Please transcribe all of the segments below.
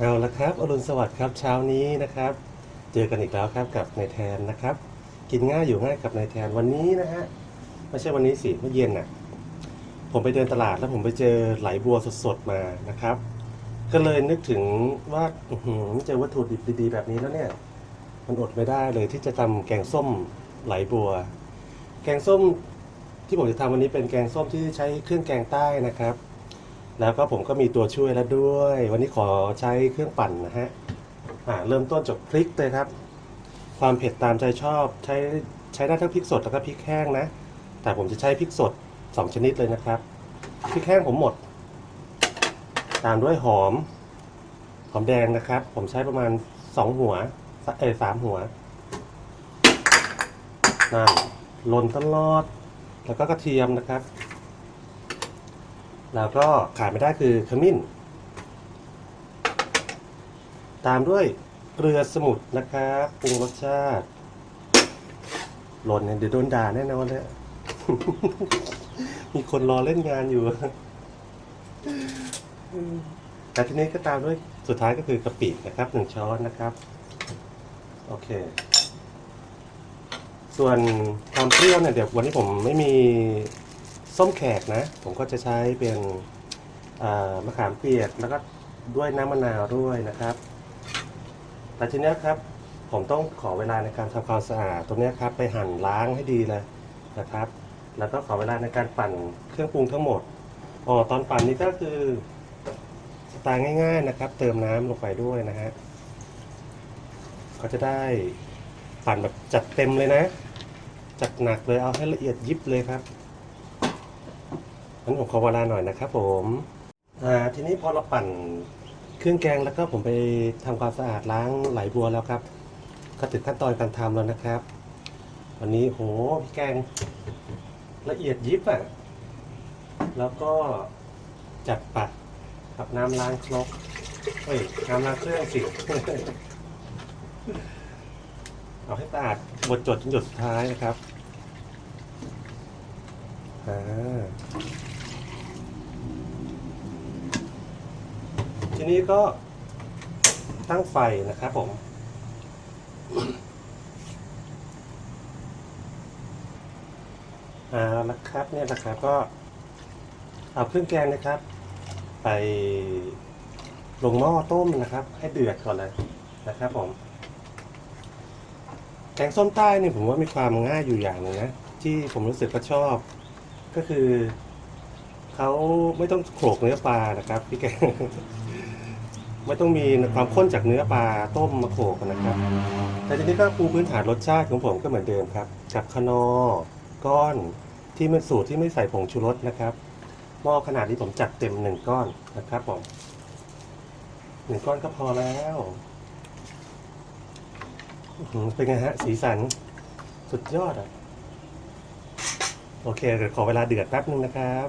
เอาละครับ อรุณสวัสดิ์ครับ เช้านี้นะครับ เจอกันอีกแล้วครับกับนายแทนนะครับ กินง่ายอยู่ง่ายกับนายแทนวันนี้นะฮะ ไม่ใช่วันนี้สิเมื่อเย็นน่ะ ผมไปเดินตลาดแล้วผมไปเจอไหลบัวสดๆมานะครับ ก็เลยนึกถึงว่าเจอวัตถุดิบดีๆแบบนี้แล้วเนี่ย มันอดไม่ได้เลยที่จะทำแกงส้มไหลบัว แกงส้มที่ผมจะทำวันนี้เป็นแกงส้มที่ใช้เครื่องแกงใต้นะครับ แล้วก็ผมก็มีตัวช่วยแล้วด้วย วันนี้ขอใช้เครื่องปั่นนะฮะอ่าเริ่มต้นจากพริกเลยครับ ความเผ็ดตามใจชอบใช้ใช้ได้ทั้งพริกสดแล้วก็พริกแห้งนะ แต่ผมจะใช้พริกสดสองชนิดเลยนะครับ พริกแห้งผมหมด ตามด้วยหอม หอมแดงนะครับ ผมใช้ประมาณสองหัวเออสามหัวนั่นลนตลอด แล้วก็กระเทียมนะครับ แล้วก็ขาดไม่ได้คือขมิ้น ตามด้วยเกลือสมุนนะครับปรุงรสชาติหล่นเนี่ยเดี๋ยวโดนด่าแน่นอนเลยมีคนรอเล่นงานอยู่ แต่ทีนี้ก็ตามด้วยสุดท้ายก็คือกะปินะครับหนึ่งช้อนนะครับ โอเค ส่วนความเปรี้ยวเนี่ยเดี๋ยววันนี้ผมไม่มี ส้มแขกนะ ผมก็จะใช้เป็นมะขามเปียกแล้วก็ด้วยน้ำมะนาวด้วยนะครับแต่ทีนี้ครับผมต้องขอเวลาในการทำความสะอาดตรงนี้ครับไปหั่นล้างให้ดีเลยนะครับ แล้วก็ขอเวลาในการปั่นเครื่องปรุงทั้งหมดอ๋อตอนปั่นนี้ก็คือสไตล์ง่ายๆนะครับ เติมน้ำลงไปด้วยนะฮะก็จะได้ปั่นแบบจัดเต็มเลยนะ จัดหนักเลยเอาให้ละเอียดยิบเลยครับ งั้นผมขอเวลาหน่อยนะครับผมอ่าทีนี้พอเราปั่นเครื่องแกงแล้วก็ผมไปทำความสะอาดล้างไหลบัวแล้วครับ ก็ถึงขั้นตอนการทำแล้วนะครับ วันนี้โหพี่แกงละเอียดยิบอะ่ะแล้วก็จัดปัดกับน้ำล้างครกเฮ้ยน้ำล้างเครื่องสิเอาให้สะอาดหมดจดจนหยดสุดท้ายนะครับ อ่า ทีนี้ก็ตั้งไฟนะครับผมเอาละครับเนี่ยนะครับก็เอาเครื่องแกงนะครับ ไปลงหม้อต้มนะครับ ให้เดือดก่อนเลยนะครับผม แกงส้มใต้เนี่ยผมว่ามีความง่ายอยู่อย่างหนึงนะที่ผมรู้สึกก็ชอบ ก็คือเขาไม่ต้องโขลกเนื้อปลานะครับพี่แกง ไม่ต้องมีความข้นจากเนื้อปลาต้มมาโขกนะครับ แต่ทีนี้ก็ปูพื้นฐานรสชาติของผมก็เหมือนเดิมครับกับคนอก้อนที่เป็นสูตรที่ไม่ใส่ผงชูรสนะครับหม้อขนาดนี้ผมจัดเต็มหนึ่งก้อนนะครับผมหนึ่งก้อนก็พอแล้วเป็นไงฮะ สีสันสุดยอดอะ โอเคเดี๋ยวขอเวลาเดือดแป๊บนึงนะครับ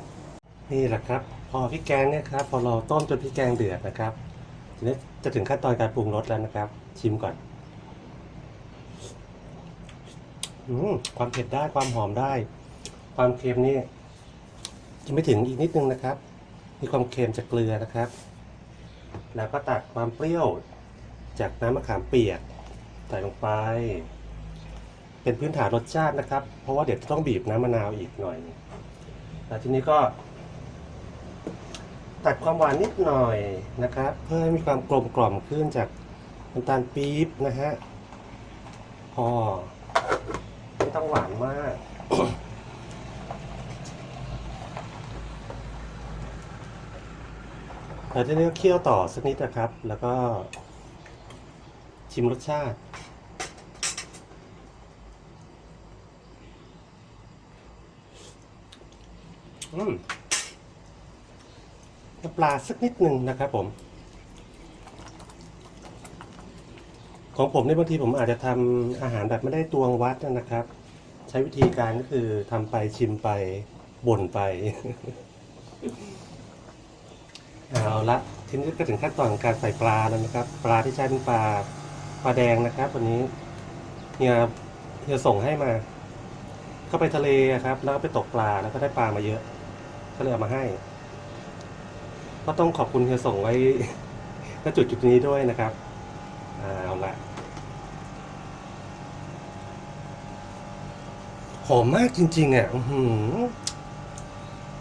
นี่แหละครับ พอพริกแกงเนี่ยครับ พอเราต้มจนพริกแกงเดือดนะครับ ทีนี้จะถึงขั้นตอนการปรุงรสแล้วนะครับ ชิมก่อนอืมความเผ็ดได้ความหอมได้ ความเค็มนี่จะไม่ถึงอีกนิดนึงนะครับ มีความเค็มจากเกลือนะครับ แล้วก็ตัดความเปรี้ยวจากน้ำมะขามเปียกใส่ลงไป เป็นพื้นฐานรสชาตินะครับ เพราะว่าเดี๋ยวจะต้องบีบน้ำมะนาวอีกหน่อยแล้วทีนี้ก็ ตัดความหวานนิดหน่อยนะครับ เพื่อให้มีความกลมกล่อมขึ้นจากน้ำตาลปี๊บนะฮะพอไม่ต้องหวานมาก เราจะเลือกเคี่ยวต่อสักนิดนะครับ แล้วก็ชิมรสชาติอืม น้ำปลาสักนิดหนึ่งนะครับผม ของผมในบางทีผมอาจจะทำอาหารแบบไม่ได้ตวงวัดนะครับ ใช้วิธีการก็คือทำไปชิมไปบ่นไป เอาละทีนี้ก็ถึงขั้นตอนการใส่ปลาแล้วนะครับ ปลาที่ใช้เป็นปลาปลาแดงนะครับ วันนี้เฮียเฮียส่งให้มาเข้าไปทะเลอะครับ แล้วก็ไปตกปลาแล้วก็ได้ปลามาเยอะ ก็เลยเอามาให้ ก็ต้องขอบคุณเฮียส่งไว้ก็จุดจุดนี้ด้วยนะครับเอาละหอมมากจริง ๆอะ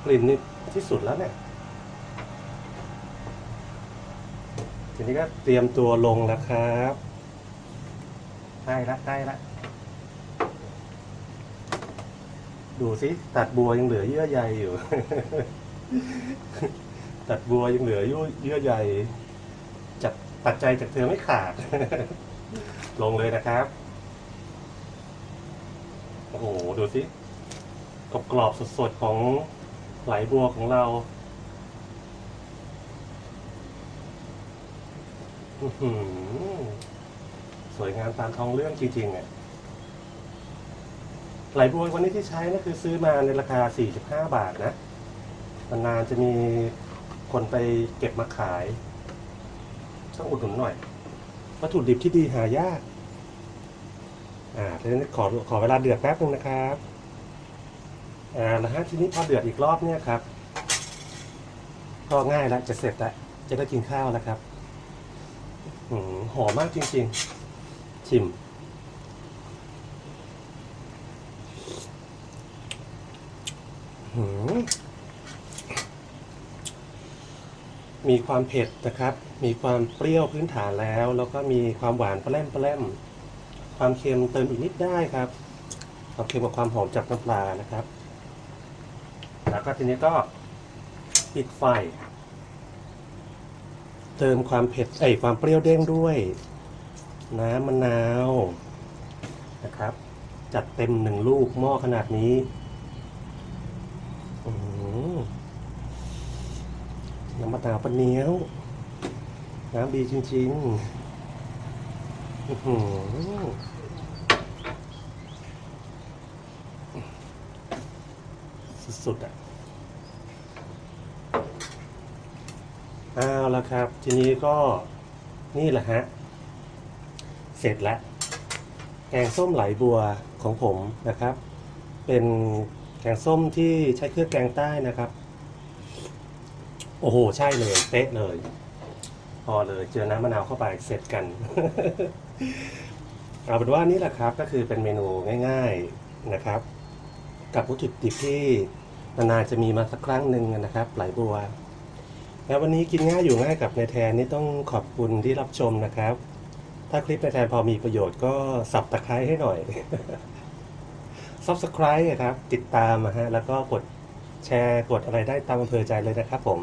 กลิ่นนี่ที่สุดแล้วเนี่ย ทีนี้ก็เตรียมตัวลงแล้วครับใกล้ละใกล้ละดูสิตัดบัวยังเหลือเยื่อใยอยู่ ตัดบัวยังเหลือเยื่อเยื่อใยจากปัจจัยจากเธอไม่ขาด ลงเลยนะครับ โอ้โห ดูสิกรอบกรอบสดๆของไหลบัวของเราสวยงามตามท้องเรื่องจริงๆอะไหลบัววันนี้ที่ใช้นะคือซื้อมาในราคา 45 บาทนะนานๆจะมี คนไปเก็บมาขาย ต้องอุดหนุนหน่อย วัตถุดิบที่ดีหายาก อ่าทีนี้ขอขอเวลาเดือดแป๊บนึงนะครับ อ่าแล้วฮะทีนี้พอเดือดอีกรอบเนี่ยครับ ก็ง่ายแล้วจะเสร็จแล้วจะได้กินข้าวแล้วครับหืมหอมมากจริงๆ ชิม หืม มีความเผ็ดนะครับ มีความเปรี้ยวพื้นฐานแล้ว แล้วก็มีความหวานแปร่มแปร่มความเค็มเติมอีกนิดได้ครับความเค็มกับความหอมจากน้ำปลานะครับ แล้วก็ทีนี้ก็ปิดไฟ เติมความเผ็ดไอความเปรี้ยวเด้งด้วย น้ำมะนาวนะครับ จัดเต็มหนึ่งลูกหม้อขนาดนี้อื้อหือ น้ำมะนาวปะเนี้ยวน้ำดีจริงๆอื้อหือสุดๆอะเอาละครับ ทีนี้ก็นี่แหละฮะ เสร็จแล้วแกงส้มไหลบัวของผมนะครับ เป็นแกงส้มที่ใช้เครื่องแกงใต้นะครับ โอ้โห ใช่เลยเป๊ะเลย พอเลยเจอน้ำมะนาวเข้าไปเสร็จกัน เอาเป็นว่านี่แหละครับก็คือเป็นเมนูง่ายๆนะครับ กับวัตถุดิบที่นานๆจะมีมาสักครั้งหนึ่งนะครับไหลบัวแล้ววันนี้กินง่ายอยู่ง่ายกับในแทนนี่ต้องขอบคุณที่รับชมนะครับ ถ้าคลิปในแทนพอมีประโยชน์ก็สับตะไคร้ให้หน่อย subscribe ครับ ติดตามนะฮะแล้วก็กดแชร์กดอะไรได้ตามอำเภอใจเลยนะครับผม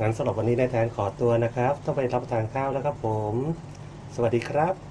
งั้นสำหรับวันนี้นายแทนขอตัวนะครับ ต้องไปรับประทานข้าวแล้วครับผม สวัสดีครับ